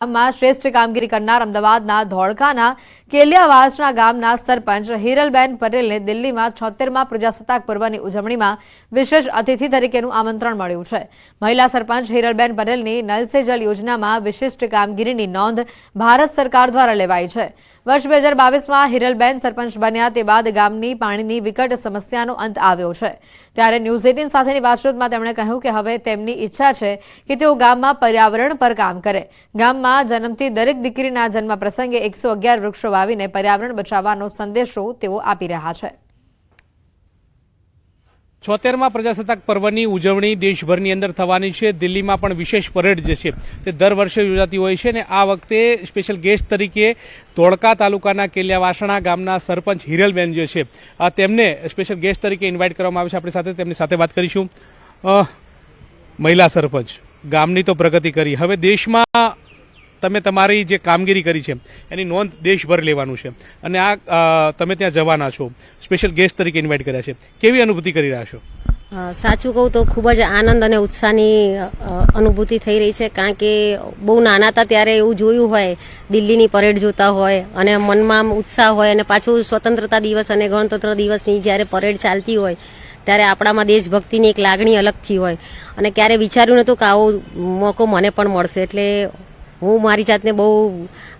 માં શ્રેષ્ઠ કામગીરી કરનાર અમદાવાદના ધોળકાના કેલિયાવાસના ગામના સરપંચ હિરલબેન પટેલને દિલ્હીમાં છોતેરમાં પ્રજાસત્તાક પર્વની ઉજવણીમાં વિશેષ અતિથિ તરીકેનું આમંત્રણ મળ્યું છે. મહિલા સરપંચ હિરલબેન પટેલની નલ જલ યોજનામાં વિશિષ્ટ કામગીરીની નોંધ ભારત સરકાર દ્વારા લેવાઈ છે. વર્ષ બે હજાર બાવીસમાં હિરલબેન સરપંચ બન્યા તે બાદ ગામની પાણીની વિકટ સમસ્યાનો અંત આવ્યો છે. ત્યારે ન્યૂઝ એટીન સાથેની વાતચીતમાં તેમણે કહ્યું કે હવે તેમની ઈચ્છા છે કે તેઓ ગામમાં પર્યાવરણ પર કામ કરે. ગામમાં જન્મતી દરેક દીકરીના જન્મ પ્રસંગે એકસો અગિયાર વૃક્ષો વાવીને પર્યાવરણ બચાવવાનો સંદેશો તેઓ આપી રહ્યા છે. છોતેરમાં પ્રજાસત્તાક પર્વની ઉજવણી દેશભરની અંદર થવાની છે. દિલ્હીમાં પણ વિશેષ પરેડ જે છે તે દર વર્ષે યોજાતી હોય છે અને આ વખતે સ્પેશિયલ ગેસ્ટ તરીકે ધોળકા તાલુકાના કેલિયાવાસણા ગામના સરપંચ હિરલબેન જે છે તેમને સ્પેશિયલ ગેસ્ટ તરીકે ઇન્વાઇટ કરવામાં આવે છે. આપણી સાથે તેમની સાથે વાત કરીશું. મહિલા સરપંચ, ગામની તો પ્રગતિ કરી. હવે દેશમાં તમે તમારી જે કામગીરી કરી છે, એની નોંધ દેશભર લેવાનું છે. અને આ તમે ત્યાં જવાના છો. સ્પેશિયલ ગેસ્ટ તરીકે ઇન્વાઇટ કર્યા છે. કેવી અનુભૂતિ કરી રહ્યા છો? સાચું કહું તો ખૂબ જ આનંદ અને ઉત્સાહની અનુભૂતિ થઈ રહી છે. કારણ કે બહુ નાના હતા ત્યારે એવું જોયું હોય, દિલ્હીની પરેડ જોતા હોય, અને મનમાં ઉત્સાહ હોય, અને પાછું સ્વતંત્રતા દિવસ અને ગણતંત્ર દિવસની જ્યારે પરેડ ચાલતી હોય, ત્યારે આપણામાં દેશભક્તિની એક લાગણી અલગથી હોય. અને ક્યારે વિચાર્યું નહોતું કે આવો મોકો મને પણ મળશે. એટલે હું મારી જાતને બહુ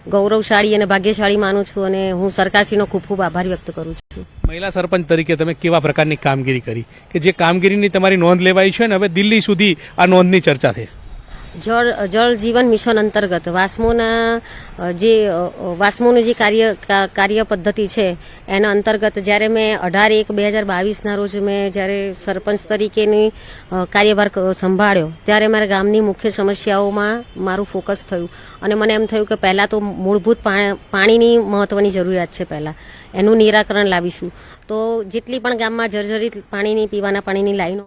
ગૌરવશાળી અને ભાગ્યશાળી માનું છું અને હું સરકારશ્રીનો ખૂબ ખૂબ આભાર વ્યક્ત કરું છું. મહિલા સરપંચ તરીકે તમે કેવા પ્રકારની કામગીરી કરી? કે જે કામગીરીની તમારી નોંધ લેવાઈ છે ને હવે દિલ્હી સુધી આ નોંધની ચર્ચા થઈ જળ જળ જીવન મિશન અંતર્ગત વાસ્મોના જે વાસ્મોનું જે કાર્ય કાર્ય પદ્ધતિ છે, એના અંતર્ગત જ્યારે મેં અઢાર એક બે હજાર બાવીસના રોજ મેં જ્યારે સરપંચ તરીકેની કાર્યભાર સંભાળ્યો, ત્યારે મારા ગામની મુખ્ય સમસ્યાઓમાં મારું ફોકસ થયું. અને મને એમ થયું કે પહેલાં તો મૂળભૂત પાણીની મહત્વની જરૂરિયાત છે પહેલાં. એનું નિરાકરણ લાવીશું. તો જેટલી પણ ગામમાં જર્જરિત પાણીની, પીવાના પાણીની લાઈનો